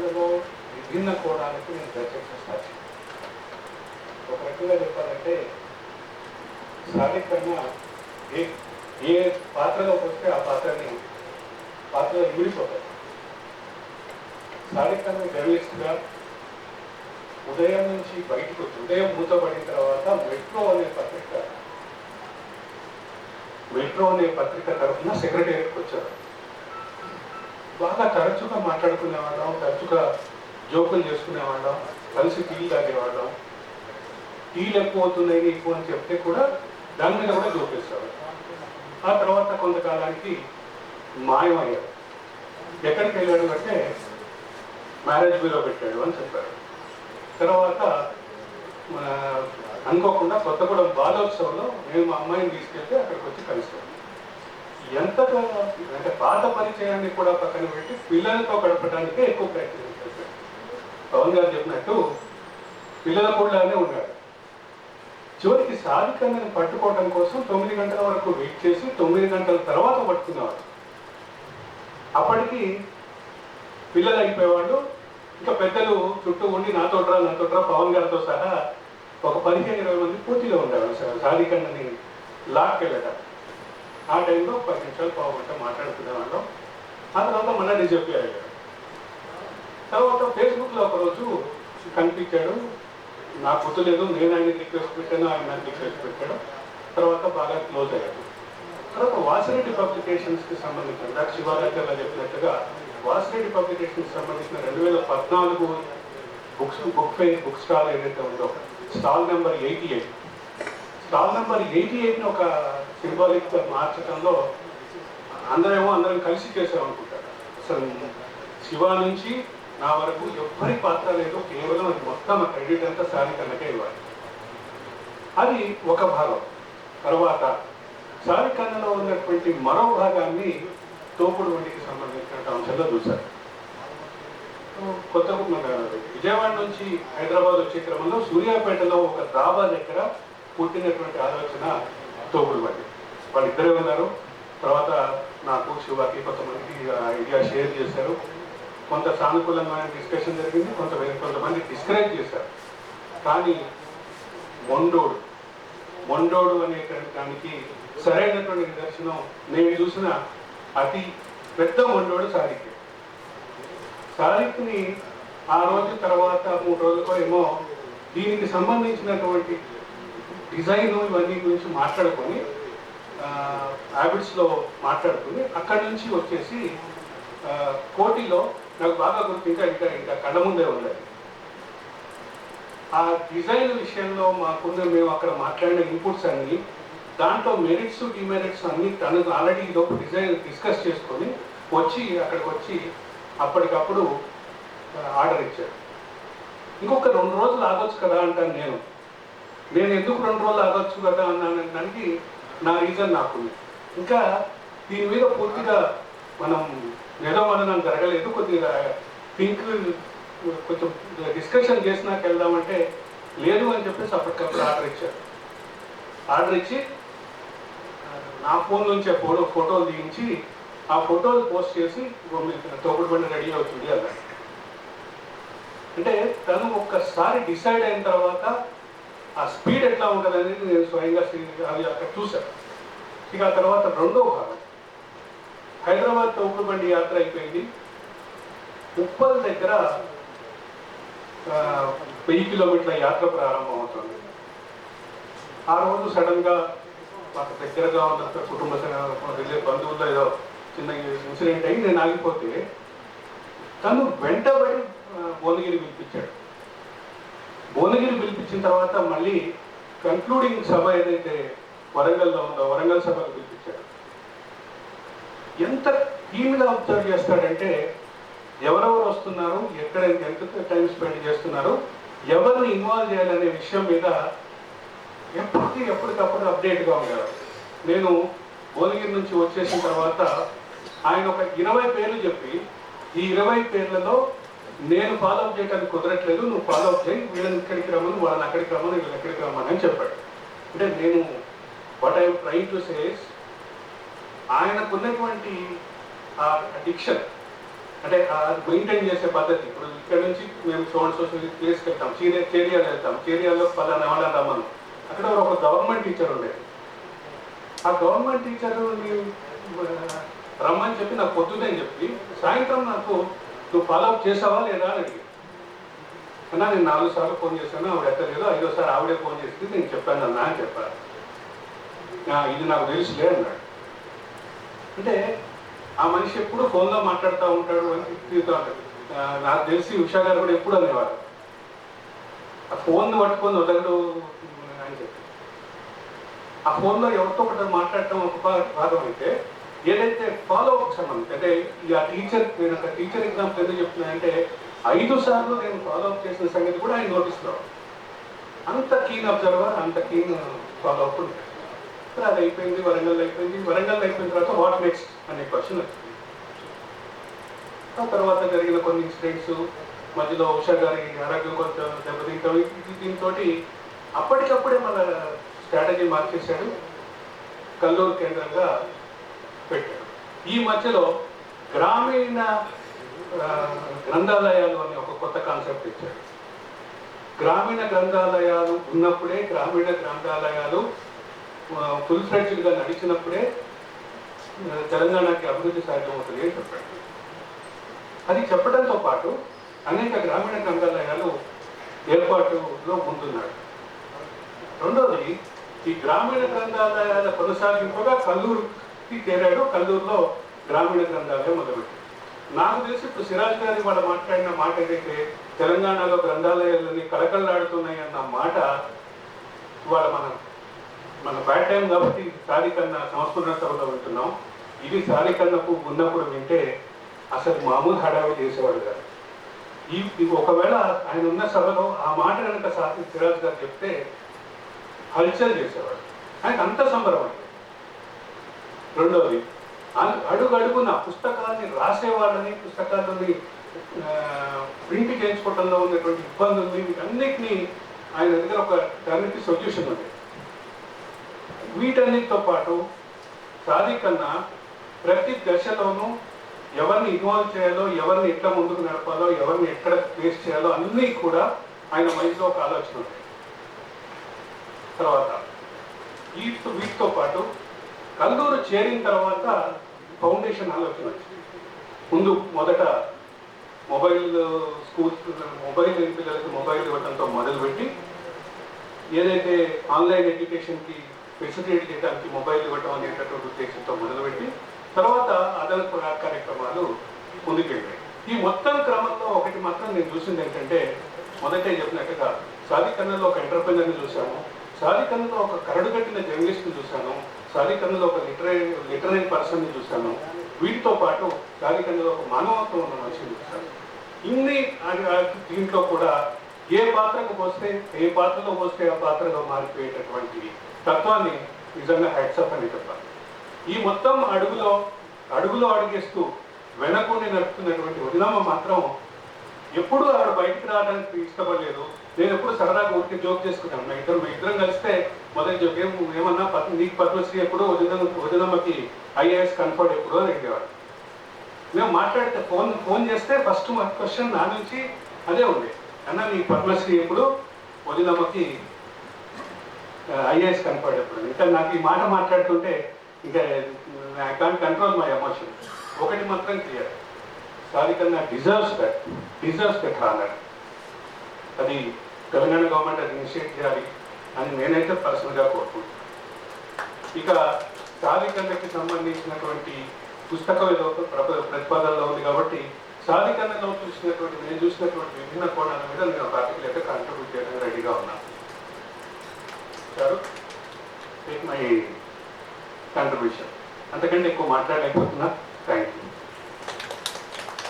పాత్రలలో విభిన్న కోణాలకు నేను ప్రత్యక్ష సాక్షి. ఒక రకంగా చెప్పాలంటే స్థానికంగా ఏ ఏ పాత్రలోకి వస్తే ఆ పాత్రని పాత్రలో ఇమిడిపోతాయి స్థానికంగా జర్నలిస్ట్గా ఉదయం నుంచి బయటకు వచ్చి ఉదయం మూతపడిన తర్వాత మెట్రో అనే పత్రిక మెట్రో అనే పత్రిక తరఫున సెక్రటేరియట్కి వచ్చారు. బాగా తరచుగా మాట్లాడుకునేవాళ్ళం తరచుగా జోకులు చేసుకునేవాళ్ళం కలిసి టీలు తాగేవాళ్ళం. టీలు ఎక్కువ అవుతున్నాయి ఎక్కువ అని చెప్తే కూడా దాని మీద కూడా జోకేస్తారు ఆ తర్వాత కొంతకాలానికి మాయమయ్యాడు ఎక్కడికి వెళ్ళాడు అంటే మ్యారేజ్ బ్యూరో పెట్టాడు అని చెప్పారు. తర్వాత మన అనుకోకుండా కొత్తగూడెం బాలోత్సవంలో మేము మా అమ్మాయిని తీసుకెళ్తే అక్కడికి వచ్చి కలుస్తాం ఎంతగా అంటే పాత పరిచయాన్ని కూడా పక్కన పెట్టి పిల్లలతో గడపడానికే ఎక్కువ ప్రయత్నం చేశారు. పవన్ గారు చెప్పినట్టు పిల్లల కూడలానే ఉన్నాడు చివరికి సాధికంగా పట్టుకోవడం కోసం తొమ్మిది గంటల వరకు వెయిట్ చేసి తొమ్మిది గంటల తర్వాత పట్టుకునేవాడు అప్పటికి పిల్లలు అయిపోయేవాళ్ళు ఇంకా పెద్దలు చుట్టూ ఉండి నాతో రా నాతో రా పవన్ గారితో సహా ఒక పదిహేను ఇరవై మంది పూర్తిగా ఉండేవాళ్ళు సార్ సాధికంగా లాక్కెళ్ళటం ఆ టైంలో పది నిమిషాలు పావు గంట మాట్లాడుకునేవాళ్ళం. ఆ తర్వాత మళ్ళీ నేను అయ్యాడు. తర్వాత ఫేస్బుక్లో ఒకరోజు కనిపించాడు. నాకు గుర్తులేదు నేను ఆయన రిక్వెస్ట్ పెట్టాను ఆయన నాకు రిక్వెస్ట్ పెట్టాడు. తర్వాత బాగా క్లోజ్ అయ్యాడు. తర్వాత వాసిరెడ్డి పబ్లికేషన్స్కి సంబంధించిన డాక్టర్ శివారాజు చెప్పినట్టుగా వాసిరెడ్డి పబ్లికేషన్కి సంబంధించిన రెండు వేల పద్నాలుగు books book fair book stall ఏదైతే ఉందో stall number eighty eight. Stall number eighty ఎయిట్ని ఒక సింబాలిక్ మార్చడంలో అందరేమో అందరం కలిసి చేసామనుకుంటారు అసలు శివ నుంచి నా వరకు ఎవరి పాత్ర లేదు కేవలం అది మొత్తం ఆ క్రెడిట్ అంతా సారి కన్నకే ఇవ్వాలి. అది ఒక భాగం. తర్వాత సారి కన్నలో ఉన్నటువంటి మరో భాగాన్ని తోపుడు వంటికి సంబంధించిన అంశంలో చూశారు. కొత్త విజయవాడ నుంచి హైదరాబాద్ వచ్చే క్రమంలో సూర్యాపేటలో ఒక దాబా దగ్గర పుట్టినటువంటి ఆలోచన తోపుడు వాళ్ళు వాళ్ళిద్దరే ఉన్నారు. తర్వాత నాకు శివకి కొంతమందికి ఐడియా షేర్ చేశారు. కొంత సానుకూలమైన డిస్కషన్ జరిగింది కొంత కొంతమంది డిస్కరేజ్ చేశారు. కానీ మొండోడు మొండోడు అనే దానికి సరైనటువంటి నిదర్శనం నేను చూసిన అతి పెద్ద మొండోడు సారిక్ సారిక్ని ఆ రోజు తర్వాత మూడు రోజులకో ఏమో దీనికి సంబంధించినటువంటి డిజైన్ ఇవన్నీ గురించి మాట్లాడుకొని హ్యాబిట్స్లో మాట్లాడుకుని అక్కడి నుంచి వచ్చేసి కోటిలో నాకు బాగా గుర్తు ఇంకా ఇంకా ఇంకా కళ్ళ ముందే ఉంది ఆ డిజైన్ విషయంలో మాకున్న మేము అక్కడ మాట్లాడిన ఇన్పుట్స్ అన్ని దాంట్లో మెరిట్స్ డిమెరిట్స్ అన్ని తను ఆల్రెడీ ఇదొక డిజైన్ డిస్కస్ చేసుకొని వచ్చి అక్కడికి వచ్చి అప్పటికప్పుడు ఆర్డర్ ఇచ్చాడు. ఇంకొక రెండు రోజులు ఆగొచ్చు కదా అంటాను నేను. నేను ఎందుకు రెండు రోజులు అవ్వచ్చు కదా అన్నాను దానికి నా రీజన్ నాకుంది ఇంకా దీని మీద పూర్తిగా మనం ఏదో జరగలేదు కొద్దిగా థింక్ కొంచెం డిస్కషన్ చేసినాక వెళ్దామంటే లేదు అని చెప్పేసి అప్పటికప్పుడు ఆర్డర్ ఇచ్చారు. ఆర్డర్ ఇచ్చి నా ఫోన్ నుంచే ఫోటో ఫోటోలు దిగించి ఆ ఫోటోలు పోస్ట్ చేసి తోపుడు బండి రెడీ అవుతుంది అన్నాడు అంటే తను ఒక్కసారి డిసైడ్ అయిన తర్వాత ఆ స్పీడ్ ఎట్లా ఉంటుంది అనేది నేను స్వయంగా శ్రీ- అది అక్కడ చూశాను. ఇక ఆ తర్వాత రెండో భాగం. హైదరాబాద్ తోపుడు బండి యాత్ర అయిపోయింది. ఉప్పల్ దగ్గర ఆ, వెయ్యి కిలోమీటర్ల యాత్ర ప్రారంభం అవుతుంది. ఆ రోజు సడన్గా మాకు దగ్గరగా ఉన్న కుటుంబ స- వెళ్ళే బంధువుల్లో ఏదో చిన్న ఇన్సిడెంట్ అయ్యి నేను ఆగిపోతే తను వెంటబడి భువనగిరి పిలిపించాడు. భువనగిరి పిలిపించిన తర్వాత మళ్ళీ కంక్లూడింగ్ సభ ఏదైతే వరంగల్లో ఉందో వరంగల్ సభకు పిలిపించాడు ఎంత టీమ్గా అబ్జర్వ్ చేస్తాడంటే ఎవరెవరు వస్తున్నారు ఎక్కడ ఎంత టైం స్పెండ్ చేస్తున్నారు ఎవరిని ఇన్వాల్వ్ చేయాలనే విషయం మీద ఎప్పటికీ ఎప్పటికప్పుడు అప్డేట్గా ఉండేవారు నేను భువనగిరి నుంచి వచ్చేసిన తర్వాత ఆయన ఒక ఇరవై పేర్లు చెప్పి ఈ ఇరవై పేర్లలో నేను ఫాలో అప్ చేయడానికి కుదరట్లేదు నువ్వు ఫాలో అప్ చేయి వీళ్ళని ఇక్కడికి రమ్మని వాళ్ళని అక్కడికి రమ్మని వీళ్ళని ఎక్కడికి రమ్మని అని చెప్పాడు. అంటే నేను what I try to says ఆయనకున్నటువంటి ఆ డిక్షన్ అంటే ఆ మెయింటైన్ చేసే పద్ధతి ఇప్పుడు ఇక్కడ నుంచి మేము సోన్ సోషల్ ప్లేస్కి వెళ్తాం చీరియా చేరియాలు వెళ్తాం చేరియాలో పలానా వాళ్ళని రమ్మను. అక్కడ ఒక గవర్నమెంట్ టీచర్ ఉండేది ఆ గవర్నమెంట్ టీచర్ రమ్మని చెప్పి నాకు పొద్దున్నే చెప్పి సాయంత్రం నాకు నువ్వు ఫాలోఅప్ చేసావా లేదా అని అడిగి అన్నా నేను నాలుగు సార్లు ఫోన్ చేశాను ఆవిడ ఎత్తలేదు. ఐదోసారి ఆవిడే ఫోన్ చేసింది నేను చెప్పాను అన్నా అని చెప్పాను ఇది నాకు తెలుసులే అన్నాడు. అంటే ఆ మనిషి ఎప్పుడు ఫోన్లో మాట్లాడుతూ ఉంటాడు అని తీరుతూ ఉంటాడు. నాకు తెలిసి ఉషా గారు కూడా ఎప్పుడు అనేవారు. ఆ ఫోన్ పట్టుకొని వదలడు అని చెప్పి ఆ ఫోన్లో ఎవరితో ఒకటి మాట్లాడటం ఒక భాగం అయితే ఏదైతే ఫాలో అప్ సంబంధించి అంటే ఈ ఆ టీచర్ నేను ఒక టీచర్ ఎగ్జాంపుల్ ఎందుకు చెప్తున్నానంటే ఐదు సార్లు నేను ఫాలో అప్ చేసిన సంగతి కూడా ఆయన నోటీస్లో. అంత కీన్ అబ్జర్వర్ అంత కీన్ ఫాలో అప్ ఉంది సరే అది అయిపోయింది వరంగల్ అయిపోయింది. వరంగల్ అయిపోయిన తర్వాత వాట్ నెక్స్ట్ అనే క్వశ్చన్ వచ్చింది. ఆ తర్వాత జరిగిన కొన్ని ఇన్సిడెంట్స్ మధ్యలో ఉషా గారి ఆరోగ్యం కొంచెం దెబ్బతింటాం దీంతో అప్పటికప్పుడే మన స్ట్రాటజీ మార్చేశాడు. కల్లూరు కేంద్రంగా పెట్టారు. ఈ మధ్యలో గ్రామీణ గ్రంథాలయాలు అని ఒక కొత్త కాన్సెప్ట్ ఇచ్చాడు గ్రామీణ గ్రంథాలయాలు ఉన్నప్పుడే గ్రామీణ గ్రంథాలయాలు ఫుల్ ఫ్లెడ్జ్డ్గా నడిచినప్పుడే తెలంగాణకి అభివృద్ధి సాధ్యమవుతుంది అని చెప్పాడు అది చెప్పడంతో పాటు అనేక గ్రామీణ గ్రంథాలయాలు ఏర్పాటులో ముందున్నాడు రెండోది ఈ గ్రామీణ గ్రంథాలయాల కొనసాగింపుగా కల్లూరు చేరాడు కల్లూరులో గ్రామీణ గ్రంథాలయం మొదలుపెట్టాడు నాకు తెలిసి ఇప్పుడు సిరాజ్ గారి వాళ్ళు మాట్లాడిన మాట ఏదైతే తెలంగాణలో గ్రంథాలయాలన్నీ కళకళలాడుతున్నాయి అన్న మాట ఇవాళ మనం మన బ్యాడ్ టైం కాబట్టి సారికన్న సంస్కరణ సభలో వింటున్నాం. ఇది సారికన్నకు ఉన్నప్పుడు వింటే అసలు మామూలు హడావి చేసేవాడు కాదు. ఈ ఒకవేళ ఆయన ఉన్న సభలో ఆ మాట కనుక సాతి సిరాజ్ గారు చెప్తే హల్చల్ చేసేవాడు ఆయనకు అంత సంబరం రెండవది అ- అడుగు అడుగున పుస్తకాన్ని రాసేవాళ్ళని పుస్తకాలని ప్రింట్ చేయించుకోవడంలో ఉన్నటువంటి ఇబ్బందులు వీటన్నిటినీ ఆయన దగ్గర ఒక దానికి సొల్యూషన్ ఉంది. వీటన్నిటితో పాటు సాధికన్నా ప్రతి దశలోనూ ఎవరిని ఇన్వాల్వ్ చేయాలో ఎవరిని ఎట్లా ముందుకు నడపాలో ఎవరిని ఎక్కడ ఫేస్ చేయాలో అన్నీ కూడా ఆయన మైండ్లో ఒక ఆలోచన ఉంది. తర్వాత వీటితో వీటితో పాటు చేరిన తర్వాత ఫౌండేషన్ ఆలోచన వచ్చింది. ముందు మొదట మొబైల్ స్కూల్స్ మొబైల్ లేని పిల్లలకి మొబైల్ ఇవ్వడంతో మొదలుపెట్టి ఏదైతే ఆన్లైన్ ఎడ్యుకేషన్కి ఫెసిలిటేట్ చేయడానికి మొబైల్ ఇవ్వటం అనేటటువంటి ఉద్దేశంతో మొదలుపెట్టి తర్వాత అదనపు కార్యక్రమాలు ముందుకెళ్ళాయి. ఈ మొత్తం క్రమంలో ఒకటి మాత్రం నేను చూసింది ఏంటంటే మొదటే చెప్పినట్టుగా సాధికన్నలో ఒక ఎంటర్ప్రినర్ని చూశాము సాధికన్నలో ఒక కరడు కట్టిన జర్నలిస్ట్ని చూశాను సాధికన్నలో ఒక లిటరీ లిటరీ పర్సన్ని చూశాను. వీటితో పాటు సాధికన్నలో ఒక మానవత్వం ఉన్న మనిషిని చూశాను ఇన్ని దీంట్లో కూడా ఏ పాత్రకు పోస్తే ఏ పాత్రలో పోస్తే ఆ పాత్రలో మారిపోయేటటువంటి తత్వాన్ని నిజంగా హెడ్సప్ అని చెప్పాలి. ఈ మొత్తం అడుగులో అడుగులో అడిగేస్తూ వెనకుండి నడుపుతున్నటువంటి వదినమ్మ మాత్రం ఎప్పుడూ ఆవిడ బయటకు రావడానికి ఇష్టపడలేదు. నేను ఎప్పుడు సరదాగా ఊరికి జోక్ చేసుకుంటాను. మా ఇద్దరు మా ఇద్దరం కలిస్తే మొదటి జోక్ ఏం ఏమన్నా పద్మ నీకు పద్మశ్రీ ఎప్పుడు వదిన వదినమ్మకి ఐఏఎస్ కన్ఫర్డ్ ఎప్పుడు అని అడిగేవాడు. మేము మాట్లాడితే ఫోన్ ఫోన్ చేస్తే ఫస్ట్ మా క్వశ్చన్ నా నుంచి అదే ఉంది. అన్న నీకు పద్మశ్రీ ఎప్పుడు వదినమ్మకి ఐఏఎస్ కన్ఫర్డ్ ఎప్పుడు ఇంకా నాకు ఈ మాట మాట్లాడుతుంటే ఇంకా I can't control my emotion ఒకటి మాత్రం clear సాధికన్నా deserves that deserves that honour అది తెలంగాణ గవర్నమెంట్ అది ఇనిషియేట్ చేయాలి అని నేనైతే పర్సనల్గా కోరుకుంటున్నాను ఇక సాధికన్నకి సంబంధించినటువంటి పుస్తకం ఏదో ప్రప ప్రతిపాదనలో ఉంది కాబట్టి సాధికన్నలో చూసినటువంటి నేను చూసినటువంటి విభిన్న కోణాల మీద నేను ఒక ఆర్టికల్ అయితే కాంట్రిబ్యూట్ చేయడానికి రెడీగా ఉన్నాను సార్ టేక్ మై కాంట్రిబ్యూషన్ అంతకంటే ఎక్కువ మాట్లాడలేకపోతున్నా. Thank you